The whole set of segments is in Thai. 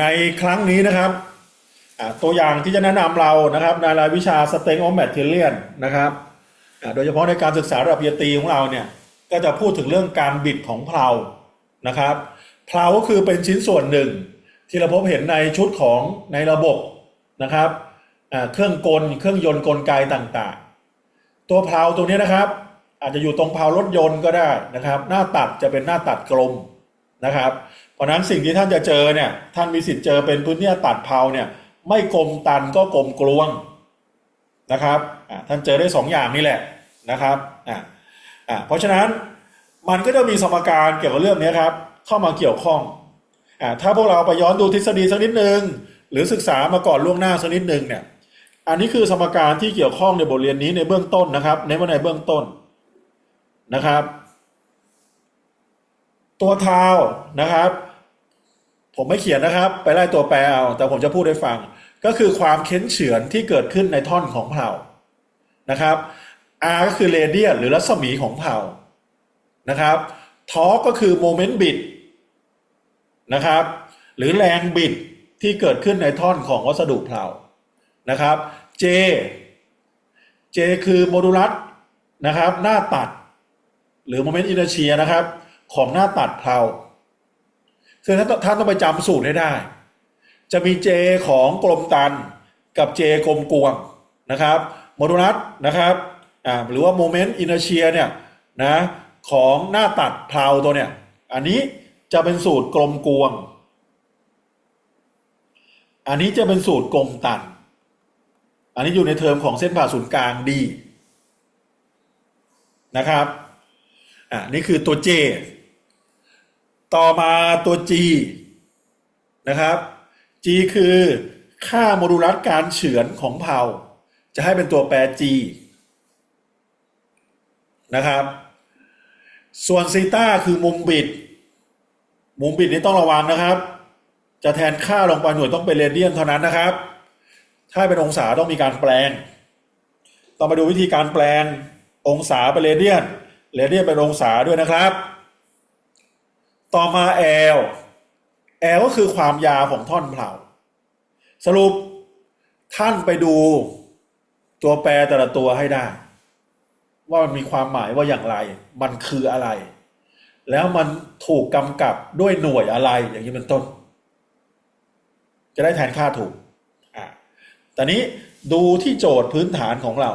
ในครั้งนี้นะครับตัวอย่างที่จะแนะนำเรานะครับในรายวิชา Strength of Material นะครับโดยเฉพาะในการศึกษาระดับปริญญาตรีของเราเนี่ยก็จะพูดถึงเรื่องการบิดของเพลานะครับเพลาก็คือเป็นชิ้นส่วนหนึ่ง ที่เราพบเห็นในชุดของในระบบนะครับเครื่องกลเครื่องยนต์กลไกต่างๆ ตัวเพลาตรงนี้นะครับ อาจจะอยู่ตรงเพลารถยนต์ก็ได้นะครับ หน้าตัดจะเป็นหน้าตัดกลมนะครับ เพราะนั้นสิ่งที่ท่านจะเจอเนี่ย ท่านมีสิทธิ์เจอเป็นพื้นที่ตัดเพลาเนี่ย ไม่กลมตันก็กลมกลวงนะครับท่านเจอได้สองอย่างนี่แหละนะครับอ่าอ่าเพราะฉะนั้นมันก็จะมีสมการเกี่ยวกับเรื่องนี้ครับ เข้ามาเกี่ยวข้องอ่าถ้าพวกเราไปย้อนดูทฤษฎีสักนิดนึง หรือศึกษามาก่อนล่วงหน้าสักนิดนึงเนี่ยอันนี้คือสมการที่เกี่ยวข้องในบทเรียนนี้ในเบื้องต้นนะครับในวันในเบื้องต้นนะครับ ตัวเท้านะครับ ผมไม่เขียนนะครับ ไปไล่ตัวแปรเอา แต่ผมจะพูดให้ฟัง ก็คือความเค้นเฉือนที่เกิดขึ้นในท่อนของเผ่านะครับ R ก็คือเรเดียนหรือรัศมีของเผ่านะครับทอก็คือโมเมนต์บิดนะครับ หรือแรงบิดที่เกิดขึ้นในท่อนของวัสดุเผ่านะครับ J J คือโมดูลัสนะครับ หน้าตัด หรือโมเมนต์อินเ r เชียนะครับ ของหน้าตัดเพลาซึ่งท่านต้องท่านต้องไปจำสูตรให้ได้ จะมี J ของกลมตันกับ J กลมกวงนะครับโมดูลัสนะครับอ่าหรือว่าโมเมนต์อินเ r เชียเนี่ยนะของหน้าตัดเพลาตัวเนี่ย อันนี้จะเป็นสูตรกลมกวง อันนี้จะเป็นสูตรกลมตัน อันนี้อยู่ในเทอมของเส้นผ่าศูนย์กลางดีนะครับอ่านี่คือตัว J ต่อมาตัว G นะครับ G คือค่าโมดูลัสการเฉือนของเผาจะให้เป็นตัวแปร G นะครับ ส่วนซีต้าคือมุมบิด มุมบิดนี่ต้องระวังนะครับ จะแทนค่าลงไปหน่วยต้องเป็นเรเดียนเท่านั้นนะครับ ถ้าเป็นองศาต้องมีการแปลง ต้องมาดูวิธีการแปลงองศาเป็นเรเดียน เรเดียนเป็นองศาด้วยนะครับ ต่อมา L L ก็คือความยาวของท่อนเผาสรุปท่านไปดูตัวแปรแต่ละตัวให้ได้ ว่ามันมีความหมายว่าอย่างไร มันคืออะไร แล้วมันถูกกำกับด้วยหน่วยอะไรอย่างนี้เป็นต้น จะได้แทนค่าถูกอ่าตอนนี้ดูที่โจทย์พื้นฐานของเรา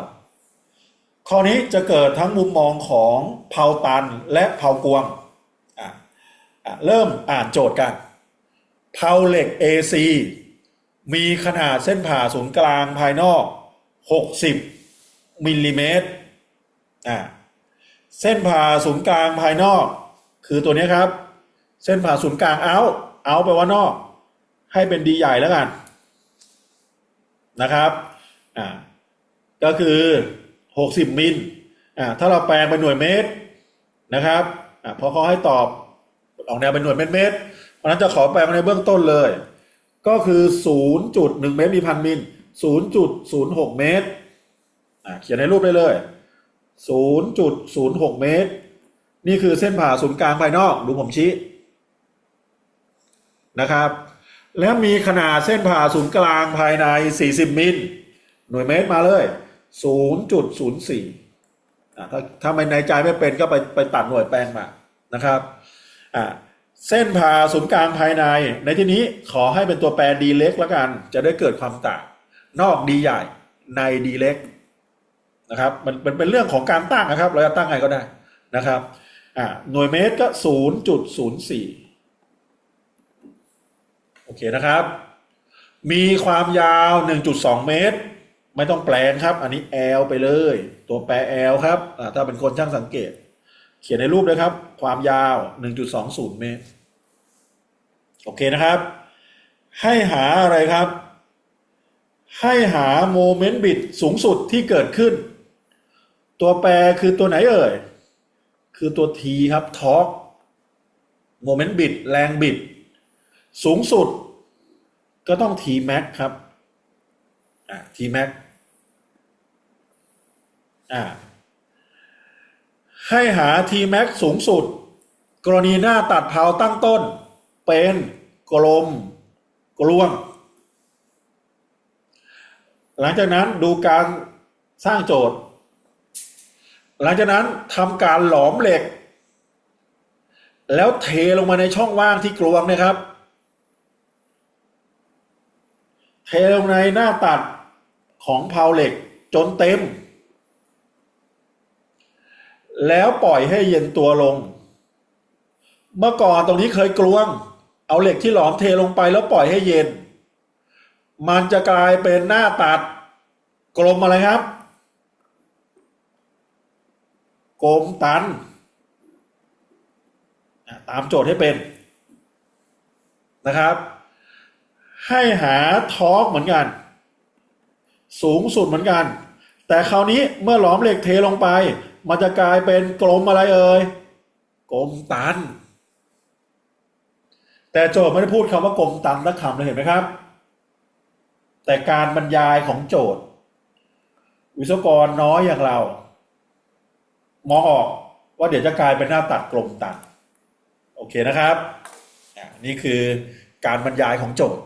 ข้อนี้จะเกิดทั้งมุมมองของเผาตันและเผากวง เริ่มอ่านโจทย์กันเผาเหล็ก AC มีขนาดเส้นผ่าศูนย์กลางภายนอก 60มิลลิเมตรอะเส้นผ่าศูนย์กลางภายนอก คือตัวนี้ครับ เส้นผ่าศูนย์กลางเอาเอาไปลว่านอก ให้เป็นดีใหญ่แล้วกันนะครับอ่าก็คือ 60มิลอ่าถ้าเราแปลงเป็นหน่วยเมตรนะครับอ่าพอเขาให้ตอบ ออกแนวเป็นหน่วยเมตรเมตรเพราะฉะนั้นจะขอแปลมาในเบื้องต้นเลย ก็คือ 0.1 เมตรมีพันมิล 0.06 เมตรอ่าเขียนในรูปได้เลย 0.06 เมตร นี่คือเส้นผ่าศูนย์กลางภายนอก ดูผมชี้นะครับ แล้วมีขนาดเส้นผ่าศูนย์กลางภายใน 40 มิล หน่วยเมตรมาเลย 0.04อ่ถ้าถ้าไม่ในใจไม่เป็นก็ไปไปตัดหน่วยแปลงมานะครับ อ่าเส้นผ่าศูนย์กลางภายใน ในที่นี้ขอให้เป็นตัวแปร d เล็กแล้วกัน จะได้เกิดความต่าง นอก d ใหญ่ใน d เล็กนะครับ มันเป็นเป็นเรื่องของการตั้งนะครับ เราจะตั้งไงก็ได้นะครับอ่าหน่วยเมตรก็0.04โอเคนะครับ มีความยาว 1.2 เมตร ไม่ต้องแปลงครับ อันนี้ L ไปเลย ตัวแปร L ครับถ้าเป็นคนช่างสังเกต เขียนในรูปเลยครับ ความยาว 1.20 เมตร โอเคนะครับ ให้หาอะไรครับ ให้หาโมเมนต์บิดสูงสุดที่เกิดขึ้น ตัวแปรคือตัวไหนเอ่ย คือตัว T ครับทอร์กโมเมนต์บิดแรงบิด สูงสุด ก็ต้อง T max ครับ อ่า T max อ่า ให้หา T max สูงสุด กรณีหน้าตัดเพาตั้งต้น เป็นกลม กลวง หลังจากนั้นดูการสร้างโจทย์ หลังจากนั้นทำการหลอมเหล็ก แล้วเทลงมาในช่องว่างที่กลวงนะครับ เทลงในหน้าตัดของเพลาเหล็กจนเต็ม แล้วปล่อยให้เย็นตัวลง เมื่อก่อนตรงนี้เคยกลวง เอาเหล็กที่หลอมเทลงไปแล้วปล่อยให้เย็น มันจะกลายเป็นหน้าตัด กลมอะไรครับ กลมตัน ตามโจทย์ให้เป็นนะครับ ให้หาทอร์กเหมือนกัน สูงสุดเหมือนกัน แต่คราวนี้เมื่อหลอมเหล็กเทลงไป มันจะกลายเป็นกลมอะไรเอ่ยกลมตัน แต่โจทย์ไม่ได้พูดคำว่ากลมตันสักคำเลยเห็นไหมครับ แต่การบรรยายของโจทย์ วิศวกรน้อยอย่างเรา มองออกว่าเดี๋ยวจะกลายเป็นหน้าตัดกลมตัน โอเคนะครับ นี่คือการบรรยายของโจทย์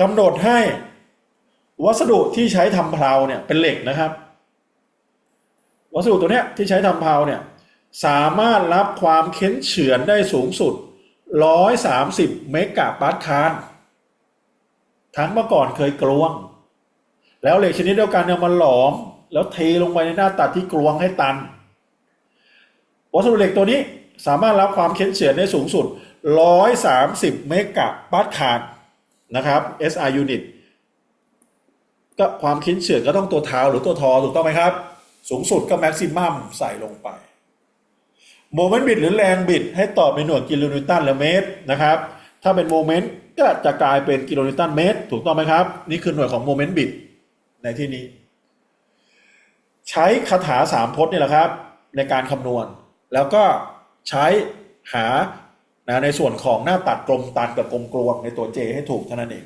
กำหนดให้วัสดุที่ใช้ทำเพลาเนี่ยเป็นเหล็กนะครับ วัสดุตัวเนี้ยที่ใช้ทำเพลาเนี่ยสามารถรับความเค้นเฉือนได้สูงสุด 130 เมกะปาสคาลทั้งเมื่อก่อนเคยกลวง แล้วเหล็กชนิดเดียวกันเนี่ยมันหลอม แล้วเทลงไปในหน้าตัดที่กลวงให้ตัน วัสดุเหล็กตัวนี้สามารถรับความเค้นเฉือนได้สูงสุด 130 เมกะปาสคาลนะครับ SI unit ก็ความเค้นเฉือนก็ต้องตัวเท้าหรือตัวทอถูกต้องไหมครับ สูงสุดก็แม็กซิมัมใส่ลงไปโมเมนต์บิดหรือแรงบิดให้ตอบในหน่วยกิโลนิวตันหรือเมตรนะครับ ถ้าเป็นโมเมนต์ก็จะกลายเป็นกิโลนิวตันเมตร ถูกต้องไหมครับ นี่คือหน่วยของโมเมนต์บิดในที่นี้ ใช้คาถาสามพจน์นี่แหละครับ ในการคำนวณ แล้วก็ใช้หานะในส่วนของหน้าตัดกลมตันกับกลมกลวงในตัว J ให้ถูกเท่านั้นเอง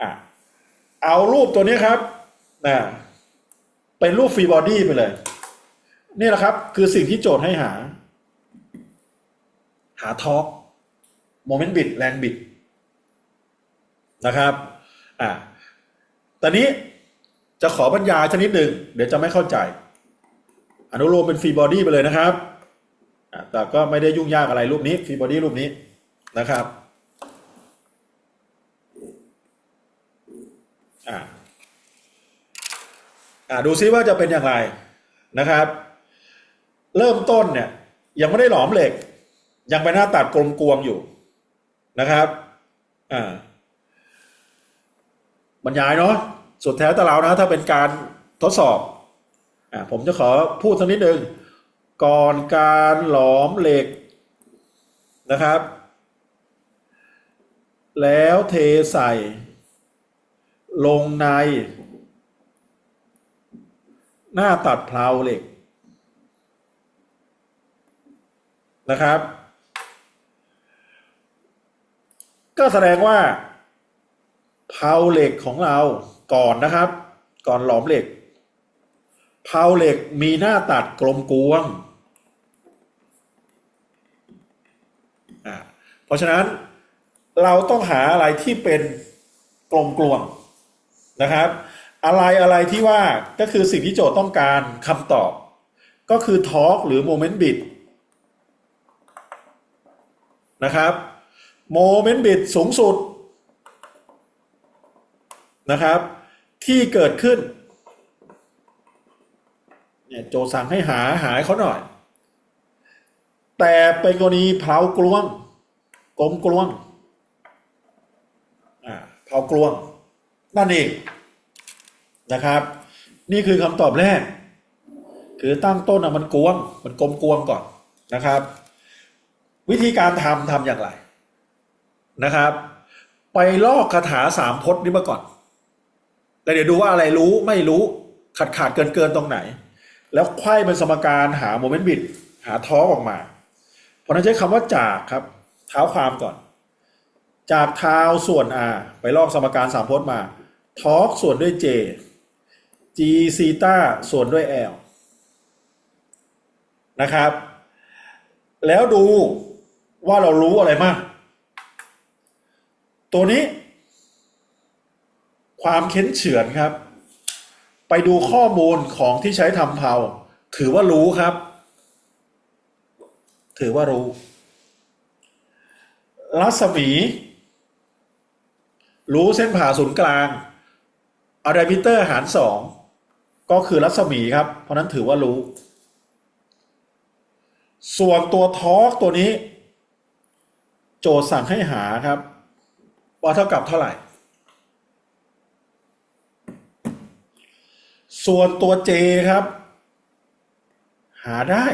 อะเอารูปตัวนี้ครับนะ เป็นรูปฟรีบอดี้ไปเลย นี่แหละครับ คือสิ่งที่โจทย์ให้หา หาทอร์กโมเมนต์บิดแรงบิดนะครับ อ่าตอนนี้จะขอบรรยายชนิดหนึ่งเดี๋ยวจะไม่เข้าใจ อนุโลมเป็นฟรีบอดี้ไปเลยนะครับอ่าแต่ก็ไม่ได้ยุ่งยากอะไรรูปนี้ฟรีบอดี้รูปนี้นะครับ อ่า อ่าดูซิว่าจะเป็นอย่างไรนะครับ เริ่มต้นเนี่ยยังไม่ได้หลอมเหล็ก ยังเป็นหน้าตัดกลมกวงอยู่นะครับอ่าบรรยายเนาะสุดแท้แต่เรานะ ถ้าเป็นการทดสอบอ่าผมจะขอพูดสักนิดหนึ่งก่อนการหลอมเหล็กนะครับ แล้วเทใส่ ลงใน หน้าตัดเพลาเหล็กนะครับ ก็แสดงว่าเพลาเหล็กของเราก่อนนะครับ ก่อนหลอมเหล็กเพลาเหล็กมีหน้าตัดกลมกวงอ่าเพราะฉะนั้นเราต้องหาอะไรที่เป็นกลมกลวงนะครับ อะไรอะไรที่ว่าก็คือสิ่งที่โจทย์ต้องการคำตอบ ก็คือทอร์กหรือโมเมนต์บิดนะครับโมเมนต์บิดสูงสุดนะครับ ที่เกิดขึ้นเนี่ยโจสั่งให้หาหาให้เขาหน่อย แต่เป็นกรณีเผากลวงกลมกลวงอ่าเผากลวงนั่นเอง นะครับ นี่คือคำตอบแรก คือตั้งต้นอะมันกวง มันกลมกวงก่อนนะครับ วิธีการทำทำอย่างไรนะครับ ไปลอกคาถาสามพจน์นี้มาก่อนแล้วเดี๋ยวดูว่าอะไรรู้ไม่รู้ขาดขาดเกินเกินตรงไหน แล้วไขว้เป็นสมการหาโมเมนต์บิด หาท้อออกมา เพราะนั้นใช้คำว่าจากครับ เท้าความก่อน จากเท้าส่วน r ไปลอกสมการสามพจน์มา ท้อส่วนด้วย j g ซีตาส่วนด้วย l นะครับ แล้วดูว่าเรารู้อะไรมาก ตัวนี้ ความเค้นเฉือนครับ ไปดูข้อมูลของที่ใช้ทำเพาถือว่ารู้ครับ ถือว่ารู้ รัศมี รู้เส้นผ่าศูนย์กลางอะไดมิเตอร์หารสอง ก็คือรัศมีครับ เพราะนั้นถือว่ารู้ ส่วนตัวทอร์กตัวนี้ โจทย์สั่งให้หาครับ ว่าเท่ากับเท่าไหร่ ส่วนตัว J ครับ หาได้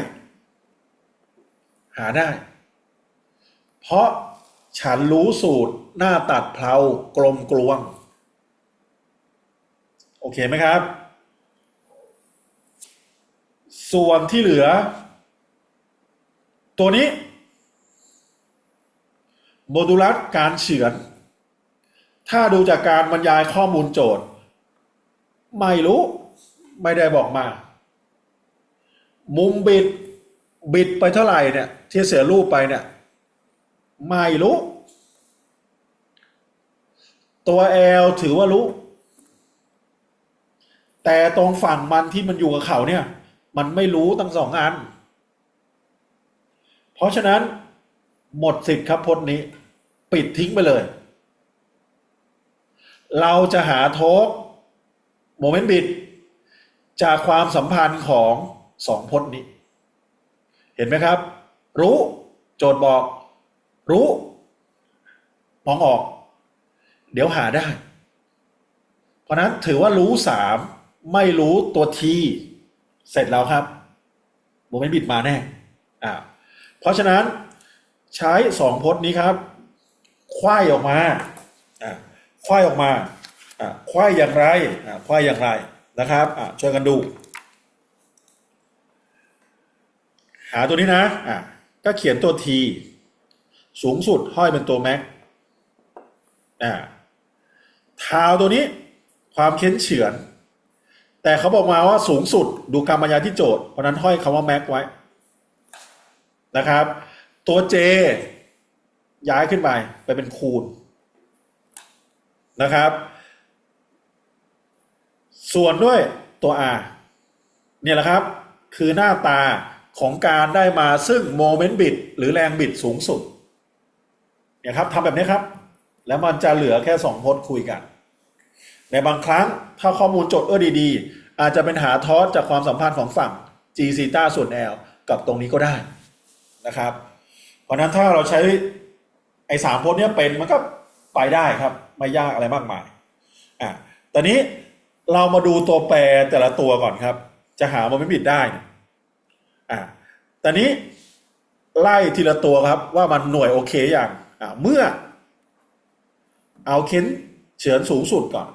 หาได้ เพราะฉันรู้สูตรหน้าตัดเพลากลมกลวง โอเคไหมครับ ส่วนที่เหลือ ตัวนี้โมดูลัสการเฉือน ถ้าดูจากการบรรยายข้อมูลโจทย์ ไม่รู้ ไม่ได้บอกมา มุมบิด บิดไปเท่าไหร่เนี่ยที่เสียรูปไปเนี่ย ไม่รู้ ตัว L ถือว่ารู้ แต่ตรงฝั่งมันที่มันอยู่กับเขาเนี่ย มันไม่รู้ทั้งสองอัน เพราะฉะนั้นหมดสิทธิ์ครับพจน์นี้ ปิดทิ้งไปเลย เราจะหาโทกโมเมนต์บิด จากความสัมพันธ์ของสองพจน์นี้ เห็นไหมครับ รู้โจทย์บอก รู้มองออก เดี๋ยวหาได้ เพราะนั้นถือว่ารู้สามไม่รู้ตัวที เสร็จแล้วครับโมเมนต์บิดมาแน่อ่าเพราะฉะนั้นใช้สองพจน์นี้ครับควายออกมาอ่าควายออกมาอ่าควายอย่างไรอ่าควายอย่างไรนะครับอ่าช่วยกันดู หาตัวนี้นะอ่าก็เขียนตัวทีสูงสุดห้อยเป็นตัวแม็กอ่าเท้าตัวนี้ความเค้นเฉือน แต่เขาบอกมาว่าสูงสุดดูการบรรยายที่โจทย์เพราะนั้นห้อยคำว่าแม็กไว้นะครับ ตัว J ย้ายขึ้นไปไปเป็นคูณนะครับ ส่วนด้วยตัว R เนี่ยแหละครับ คือหน้าตาของการได้มาซึ่งโมเมนต์บิดหรือแรงบิดสูงสุดเนี่ยครับทำแบบนี้ครับ แล้วมันจะเหลือแค่สองพจน์คุยกัน ในบางครั้งถ้าข้อมูลจดเออดีๆ อาจจะเป็นหาทอสจากความสัมพันธ์ของฝั่ง g ซีตาส่วน L กับตรงนี้ก็ได้นะครับ เพราะนั้นถ้าเราใช้ไอ้สามพจน์เนี้ยเป็นมันก็ไปได้ครับ ไม่ยากอะไรมากมายอะตอนนี้เรามาดูตัวแปรแต่ละตัวก่อนครับ จะหาโมเมนต์บิดได้เนี่ยอะตอนนี้ไล่ทีละตัวครับ ว่ามันหน่วยโอเคอย่างอะเมื่อ เอาเค้นเฉือนสูงสุดก่อน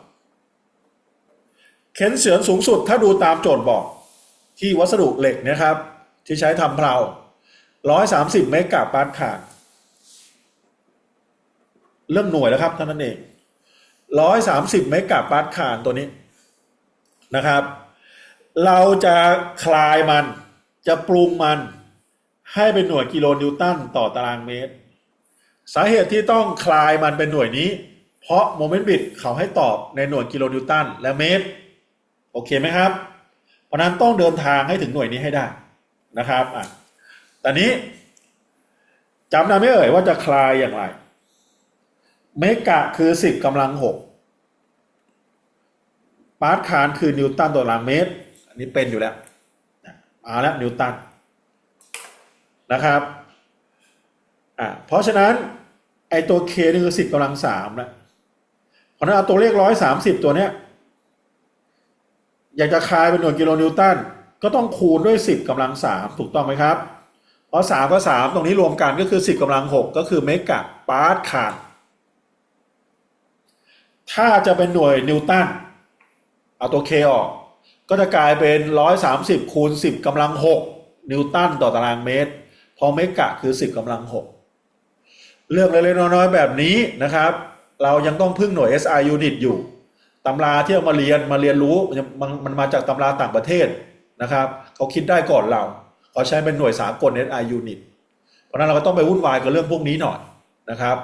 เค้นเฉือนสูงสุดถ้าดูตามโจทย์บอก ที่วัสดุเหล็กนะครับ ที่ใช้ทำเพลาร้อยสามสิบเมกะปาสคาลเรื่องหน่วยแล้วครับเท่านั้นเองร้อยสามสิบเมกะปาสคาลตัวนี้นะครับ เราจะคลายมันจะปรุงมันให้เป็นหน่วยกิโลนิวตันต่อตารางเมตร สาเหตุที่ต้องคลายมันเป็นหน่วยนี้ เพราะโมเมนต์บิดเขาให้ตอบในหน่วยกิโลนิวตันและเมตร โอเคไหมครับ เพราะนั้นต้องเดินทางให้ถึงหน่วยนี้ให้ได้นะครับอะตอนนี้จำได้ไหมเอ่ยว่าจะคลายอย่างไร เมกะคือสิบกำลังหกปาร์ตคานคือนิวตันต่อตารางเมตร อันนี้เป็นอยู่แล้วมาแล้วนิวตันนะครับอะเพราะฉะนั้นไอตัวเคนี่คือสิบกำลังสามนะเพราะนั้นเอาตัวเลขร้อยสามสิบตัวเนี้ย อยากจะคลายเป็นหน่วยกิโลนิวตันก็ต้องคูณด้วยสิบกำลังสามถูกต้องไหมครับ เพราะสามกับสามตรงนี้รวมกันก็คือสิบกำลังหกก็คือเมกะปาร์ตคานถ้าจะเป็นหน่วยนิวตันเอาตัวเคออก ก็จะกลายเป็นร้อยสามสิบคูณสิบกำลังหกนิวตันต่อตารางเมตร พอเมกะคือสิบกำลังหกเรื่องเล็กๆน้อยๆแบบนี้นะครับ เรายังต้องพึ่งหน่วย SI unit อยู่ ตำราที่เอามาเรียนมาเรียนรู้มันมันมาจากตำราต่างประเทศนะครับเขาคิดได้ก่อนเราเขาใช้เป็นหน่วยสากล SI unit เพราะนั้นเราก็ต้องไปวุ่นวายกับเรื่องพวกนี้หน่อยนะครับ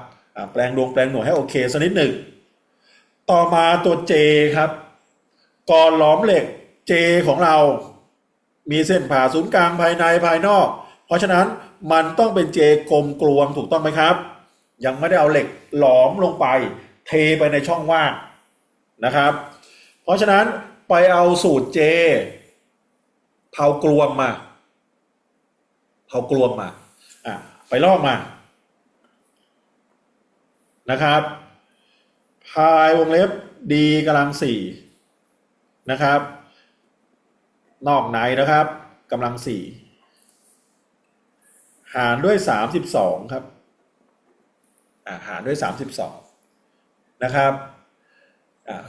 แปลงดวงแปลงหน่วยให้โอเคสักนิดหนึ่งต่อมาตัว J ครับก่อนหลอมเหล็ก J ของเรา มีเส้นผ่าศูนย์กลางภายในภายนอก เพราะฉะนั้นมันต้องเป็น J กลมกลวงถูกต้องไหมครับ ยังไม่ได้เอาเหล็กหลอมลงไป เทไปในช่องว่าง นะครับ เพราะฉะนั้นไปเอาสูตร J เผากลวงมาเผากลวงมาอะไปลอกมานะครับ พายวงเล็บ d กำลังสี่นะครับ นอกในนะครับกำลังสี่หารด้วยสามสิบสองครับอ่าหารด้วยสามสิบสองนะครับ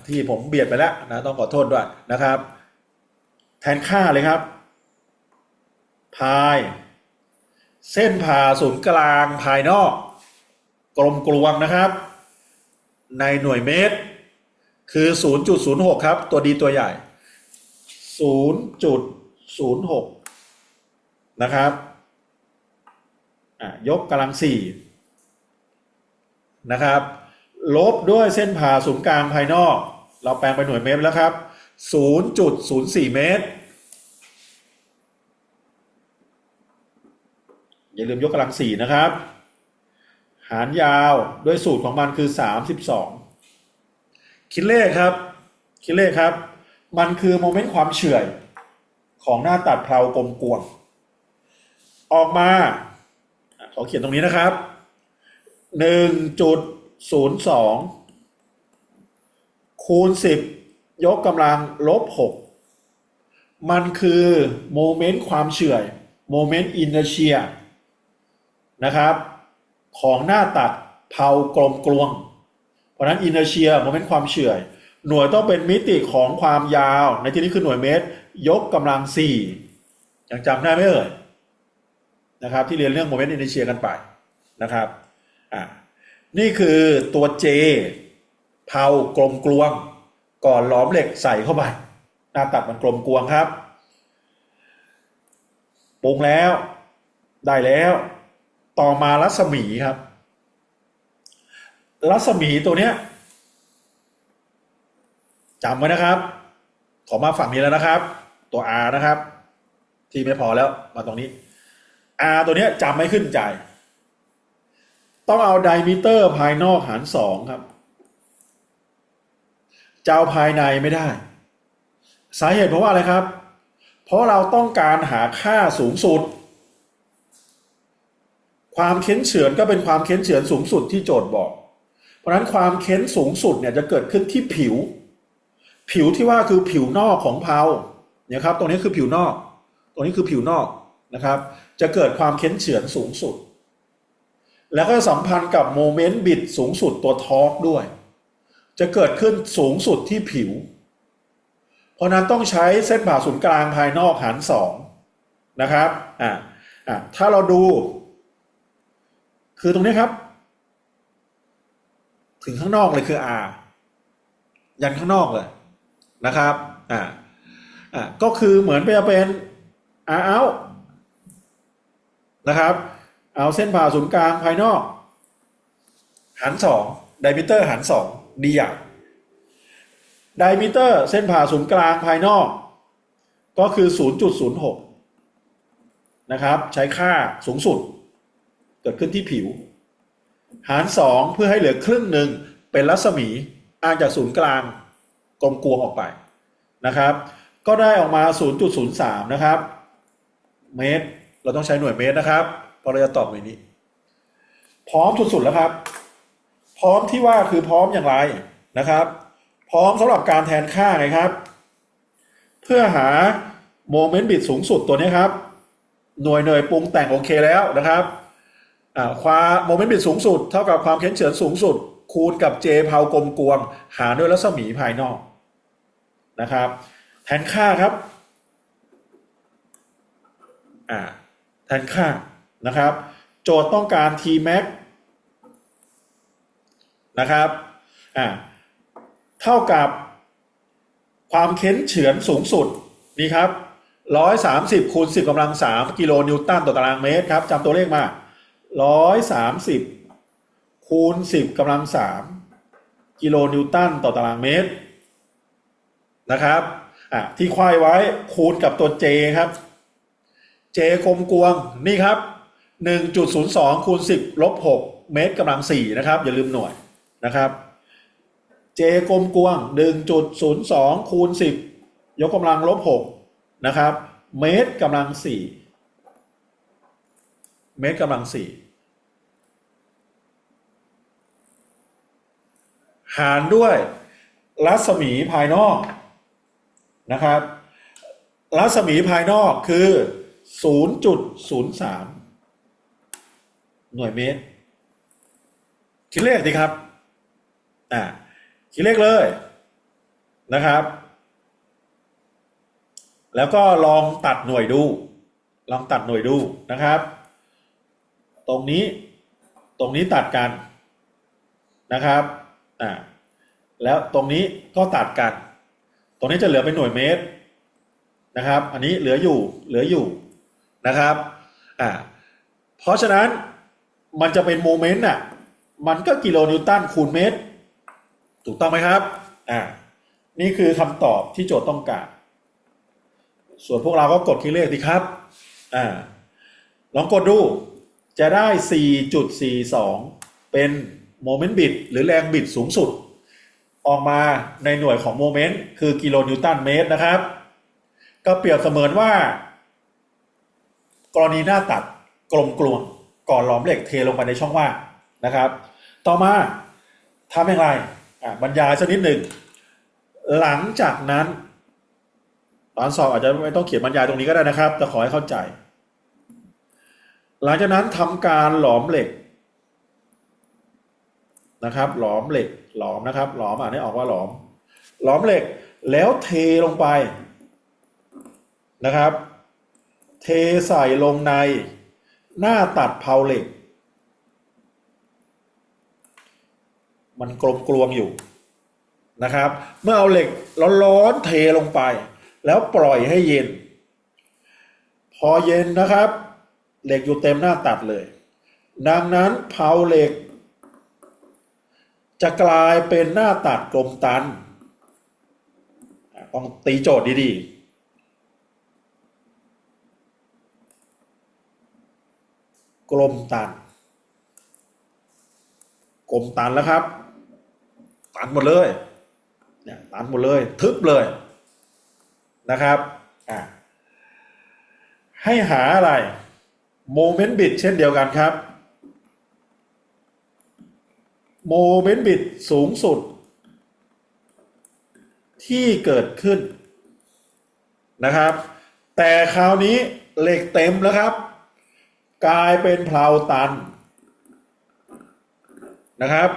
ที่ผมเบียดไปแล้วนะต้องขอโทษด้วยนะครับ แทนค่าเลยครับ พาย เส้นผ่าศูนย์กลางภายนอก กลมกลวงนะครับ ในหน่วยเมตร คือ 0.06 ครับ ตัวดีตัวใหญ่ 0.06 นะครับยกกำลังสี่นะครับ ลบด้วยเส้นผ่าศูนย์กลางภายนอก เราแปลงไปหน่วยเมตรแล้วครับ 0.04 เมตร อย่าลืมยกกำลังสี่นะครับ หารยาวด้วยสูตรของมันคือ 32 คิดเลขครับ คิดเลขครับ มันคือโมเมนต์ความเฉื่อย ของหน้าตัดเพลากลมกวง ออกมาขอเขียนตรงนี้นะครับ 0.2คูณ10ยกกำลังลบ6มันคือโมเมนต์ความเฉื่อยโมเมนต์อินเนเชียนะครับ ของหน้าตัดเผากลมกลวง เพราะฉะนั้นอินเนเชียโมเมนต์ความเฉื่อย หน่วยต้องเป็นมิติของความยาว ในที่นี้คือหน่วยเมตร ยกกำลังสี่ยังจำได้ไหมเอ่ยนะครับ ที่เรียนเรื่องโมเมนต์อินเนเชียกันไปนะครับอ่า นี่คือตัว J เผากลมกลวง ก่อนหลอมเหล็กใส่เข้าไปหน้าตัดมันกลมกลวงครับปรุงแล้ว ได้แล้ว ต่อมารัศมีครับ รัศมีตัวเนี้ยจำไว้นะครับ ขอมาฝั่งนี้แล้วนะครับ ตัว R นะครับ ที่ไม่พอแล้วมาตรงนี้ R ตัวเนี้ยจำไม่ขึ้นใจ ต้องเอาไดมิเตอร์ภายนอกหารสองครับจะเอาภายในไม่ได้ สาเหตุเพราะว่าอะไรครับ เพราะเราต้องการหาค่าสูงสุด ความเค้นเฉือนก็เป็นความเค้นเฉือนสูงสุดที่โจทย์บอก เพราะนั้นความเค้นสูงสุดเนี่ยจะเกิดขึ้นที่ผิว ผิวที่ว่าคือผิวนอกของเพลาเนี่ยครับ ตรงนี้คือผิวนอก ตรงนี้คือผิวนอกนะครับ จะเกิดความเค้นเฉือนสูงสุด แล้วก็สัมพันธ์กับโมเมนต์บิดสูงสุดตัวทอร์กด้วย จะเกิดขึ้นสูงสุดที่ผิว เพราะนั้นต้องใช้เส้นผ่าศูนย์กลางภายนอกหารสองนะครับอ่าอ่าถ้าเราดู คือตรงนี้ครับ ถึงข้างนอกเลยคือ R ยันข้างนอกเลยนะครับอ่าอ่าก็คือเหมือนจะเป็น R out นะครับ เอาเส้นผ่าศูนย์กลางภายนอก หารสองไดมิเตอร์หารสองดีอะไดมิเตอร์เส้นผ่าศูนย์กลางภายนอก ก็คือ 0.06 นะครับ ใช้ค่าสูงสุด เกิดขึ้นที่ผิว หารสองเพื่อให้เหลือครึ่งหนึ่งเป็นรัศมีอ้างจากศูนย์กลางกลมกลวงออกไปนะครับ ก็ได้ออกมา 0.03 นะครับ เมตร เราต้องใช้หน่วยเมตรนะครับ เพราะเราจะตอบในนี้ พร้อมสุดๆแล้วครับ พร้อมที่ว่าคือพร้อมอย่างไรนะครับ พร้อมสำหรับการแทนค่าไงครับ เพื่อหาโมเมนต์บิดสูงสุดตัวนี้ครับ หน่วยหน่วยปรุงแต่งโอเคแล้วนะครับความโมเมนต์บิดสูงสุด เท่ากับความเค้นเฉือนสูงสุด คูณกับ J เผากลมกวง หารด้วยรัศมีภายนอกนะครับ แทนค่าครับแทนค่า นะครับ โจทย์ต้องการ T max นะครับอ่าเท่ากับความเค้นเฉือนสูงสุดนี่ครับร้อยสามสิบคูณสิบกำลังสามกิโลนิวตันต่อตารางเมตรครับจำตัวเลขมาร้อยสามสิบคูณสิบกำลังสามกิโลนิวตันต่อตารางเมตรนะครับอะที่ควายไว้คูณกับตัว J ครับ J กลมกวงนี่ครับ 1.02คูณ10ลบ6เมตรกำลัง4นะครับ อย่าลืมหน่วยนะครับ J กลมกวง 1.02คูณ10 ยกกำลังลบ6นะครับ เมตรกำลัง4เมตรกำลัง4หารด้วย รัศมีภายนอกนะครับ รัศมีภายนอกคือ 0.03 หน่วยเมตร คิดเลขดีครับ อ่าคิดเลขเลยนะครับ แล้วก็ลองตัดหน่วยดู ลองตัดหน่วยดูนะครับ ตรงนี้ตรงนี้ตัดกันนะครับอ่าแล้วตรงนี้ก็ตัดกัน ตรงนี้จะเหลือเป็นหน่วยเมตรนะครับ อันนี้เหลืออยู่เหลืออยู่นะครับอ่าเพราะฉะนั้น มันจะเป็นโมเมนต์อะ มันก็กิโลนิวตันคูณเมตร ถูกต้องไหมครับ อ่า นี่คือคำตอบที่โจทย์ต้องการ ส่วนพวกเราก็กดคลิกเลขดีครับ อ่า ลองกดดู จะได้ 4.42 เป็นโมเมนต์บิดหรือแรงบิดสูงสุด ออกมาในหน่วยของโมเมนต์คือกิโลนิวตันเมตรนะครับ ก็เปรียบเสมือนว่า กรณีหน้าตัดกลมกลวง ก่อนหลอมเหล็กเทลงไปในช่องว่างนะครับ ต่อมาทำอย่างไรอะบรรยายสักนิดหนึ่ง หลังจากนั้นตอนสอบอาจจะไม่ต้องเขียนบรรยายตรงนี้ก็ได้นะครับ แต่ขอให้เข้าใจ หลังจากนั้นทำการหลอมเหล็กนะครับ หลอมเหล็ก หลอมนะครับ หลอมอ่านให้ออกว่าหลอม หลอมเหล็กแล้วเทลงไปนะครับ เทใส่ลงใน หน้าตัดเพาเหล็ก มันกลมกลวงอยู่นะครับ เมื่อเอาเหล็กร้อนๆเทลงไป แล้วปล่อยให้เย็น พอเย็นนะครับ เหล็กอยู่เต็มหน้าตัดเลย ดังนั้นเพาเหล็ก จะกลายเป็นหน้าตัดกลมตัน ต้องตีโจทย์ดีๆ กลมตัน กลมตันแล้วครับ ตันหมดเลยเนี่ยตันหมดเลย ทึบเลยนะครับอะให้หาอะไรโมเมนต์บิดเช่นเดียวกันครับโมเมนต์บิดสูงสุด ที่เกิดขึ้นนะครับ แต่คราวนี้เหล็กเต็มแล้วครับ กลายเป็นเพลาตันนะครับ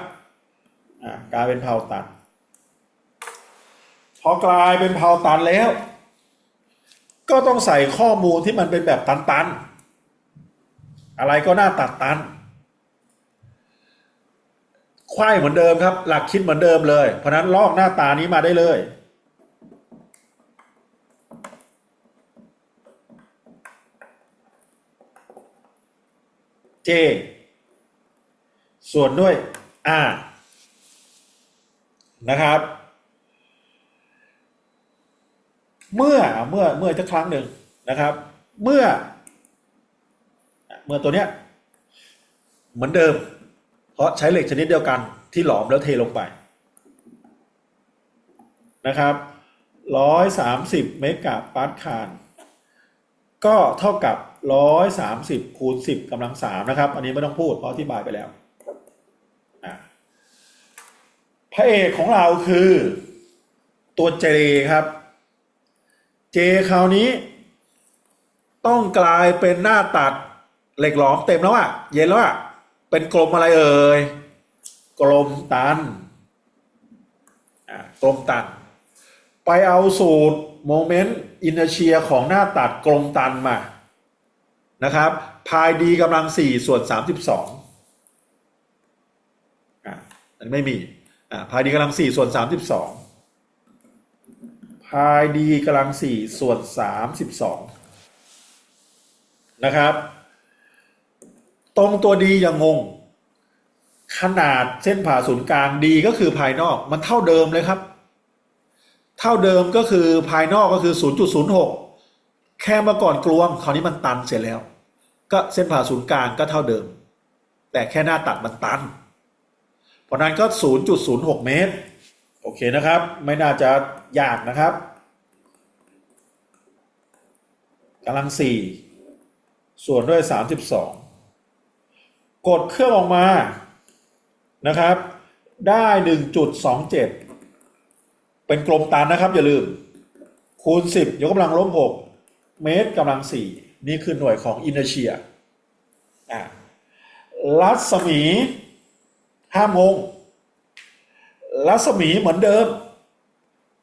อ่ากลายเป็นเพลาตัน พอกลายเป็นเพลาตันแล้ว ก็ต้องใส่ข้อมูลที่มันเป็นแบบตันๆ อะไรก็น่าตัดตันควายเหมือนเดิมครับ หลักคิดเหมือนเดิมเลย เพราะนั้นลอกหน้าตานี้มาได้เลย J ส่วนด้วย R นะครับ เมื่อเมื่อเมื่อจะครั้งหนึ่งนะครับ เมื่อ เมื่อตัวเนี้ย เหมือนเดิม เพราะใช้เหล็กชนิดเดียวกันที่หลอมแล้วเทลงไป นะครับร้อยสามสิบเมกะปาสคาลก็เท่ากับ ร้อยสามสิบคูณสิบกำลังสามนะครับ อันนี้ไม่ต้องพูดเพราะอธิบายไปแล้วอะพระเอกของเราคือ ตัวเจครับ เจคราวนี้ ต้องกลายเป็นหน้าตัดเหล็กหลอมเต็มแล้วอะเย็นแล้วอะเป็นกลมอะไรเอ่ยกลมตันกลมตัน ไปเอาสูตรโมเมนต์อินเนเชียของหน้าตัดกลมตันมา นะครับพายดีกำลังสี่ส่วนสามสิบสองอันไม่มีอ่าพายดีกำลังสี่ส่วนสามสิบสองพายดีกำลังสี่ส่วนสามสิบสองนะครับ ตรงตัวดีอย่างงง ขนาดเส้นผ่าศูนย์กลางดีก็คือภายนอกมันเท่าเดิมเลยครับ เท่าเดิมก็คือภายนอกก็คือ 0.06 แค่เมื่อก่อนกลวงคราวนี้มันตันเสร็จแล้ว ก็เส้นผ่าศูนย์กลางก็เท่าเดิม แต่แค่หน้าตัดมันตัน เพราะนั้นก็ 0.06 เมตร โอเคนะครับ ไม่น่าจะยากนะครับกำลังสี่ส่วนด้วย 32 กดเครื่องออกมานะครับ ได้ 1.27 เป็นกลมตันนะครับอย่าลืม คูณ 10 ยกกำลังลบ6เมตรกำลัง 4 นี่คือหน่วยของอินเ r เชียอะรัศมีห้ามงงรัศมีเหมือนเดิม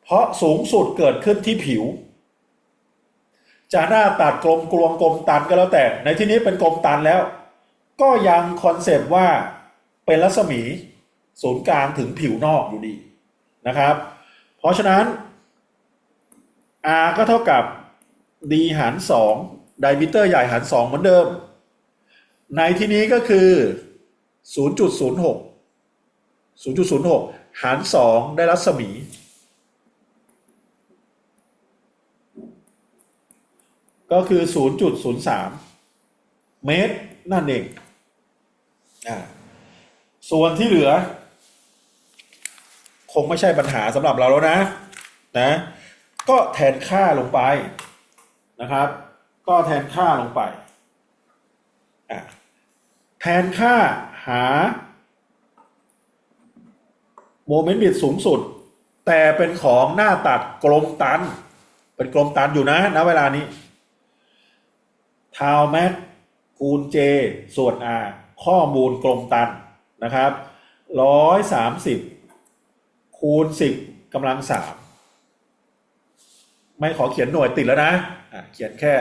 เพราะสูงสุดเกิดขึ้นที่ผิว จะหน้าตัดกลมกลวงกลมตันก็แล้วแต่ ในที่นี้เป็นกลมตันแล้ว ก็ยังคอนเซปต์ว่าเป็นรัศมีศูนย์กลางถึงผิวนอกอยู่ดีนะครับ เพราะฉะนั้น R ก็เท่ากับ D หาร2 ไดมิเตอร์ใหญ่หาร 2 เหมือนเดิม ในที่นี้ก็คือ 0.06 0.06 หาร 2 ได้รัศมี ก็คือ 0.03 เมตรนั่นเองอ่าส่วนที่เหลือ คงไม่ใช่ปัญหาสำหรับเราแล้วนะ นะ ก็แทนค่าลงไปนะครับ ก็แทนค่าลงไปอะแทนค่าหาโมเมนต์บิดสูงสุด แต่เป็นของหน้าตัดกลมตัน เป็นกลมตันอยู่นะณเวลานี้ทาวแม็กคูณเจส่วน R ข้อมูลกลมตันนะครับร้อยสามสิบคูณสิบกำลังสามไม่ขอเขียนหน่วยติดแล้วนะอะเขียนแค่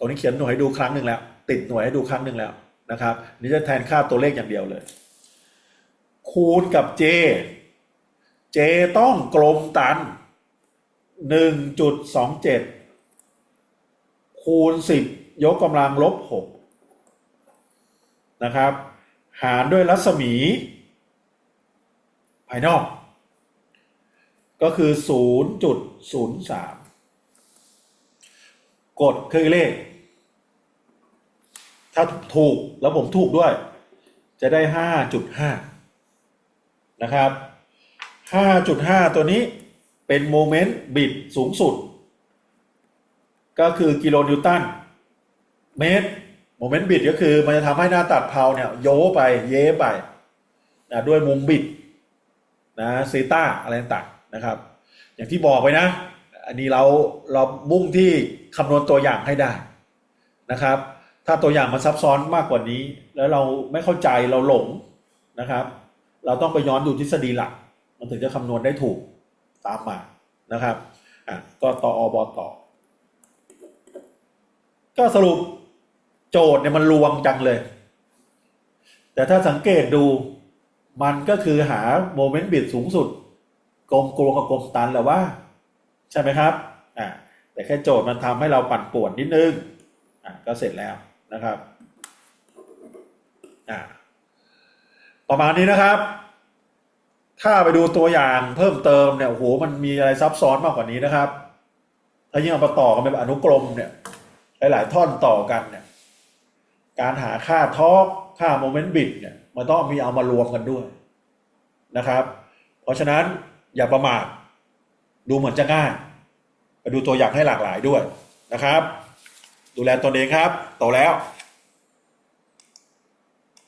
ตรงนี้เขียนหน่วยให้ดูครั้งหนึ่งแล้ว ติดหน่วยให้ดูครั้งหนึ่งแล้วนะครับนี่จะแทนค่าตัวเลขอย่างเดียวเลย คูณกับ J J ต้องกลมตันหนึ่งจุดสองเจ็ดคูณสิบยกกำลังลบหกนะครับ หารด้วยรัศมี ภายนอก ก็คือ 0.03 กดเครื่องเลข ถ้าถูกแล้วผมถูกด้วย จะได้5.5นะครับ5.5ตัวนี้เป็นโมเมนต์บิดสูงสุด ก็คือกิโลนิวตันเมตรโมเมนต์บิดก็คือมันจะทำให้หน้าตัดเพลาเนี่ยโยไปเย้ไปนะด้วยมุมบิดนะซีต้าอะไรต่างนะครับ อย่างที่บอกไปนะ อันนี้เราเรามุ่งที่คำนวณตัวอย่างให้ได้นะครับ ถ้าตัวอย่างมันซับซ้อนมากกว่านี้ แล้วเราไม่เข้าใจเราหลงนะครับ เราต้องไปย้อนดูทฤษฎีหลัก มันถึงจะคำนวณได้ถูกตามมานะครับอะก็ต่ออบต่อ ก็สรุปโจทย์เนี่ยมันลวงจังเลย แต่ถ้าสังเกตดูมันก็คือหาโมเมนต์บิดสูงสุดกลมกลวงกับกลมตันแหละว่า ใช่ไหมครับอ่าแต่แค่โจทย์มันทำให้เราปั่นป่วนนิดนึงอ่าก็เสร็จแล้ว นะครับอ่าประมาณนี้นะครับ ถ้าไปดูตัวอย่างเพิ่มเติมเนี่ยโอ้โหมันมีอะไรซับซ้อนมากกว่านี้นะครับถ้ายิ่งเอามาต่อกันเป็นอนุกรมเนี่ย หลาย ๆ ท่อนต่อกันเนี่ย การหาค่าทอกค่าโมเมนต์บิดเนี่ยมันต้องมีเอามารวมกันด้วยนะครับ เพราะฉะนั้นอย่าประมาทดูเหมือนจะง่ายไปดูตัวอย่างให้หลากหลายด้วยนะครับ ดูแลตนเองครับ โตแล้ว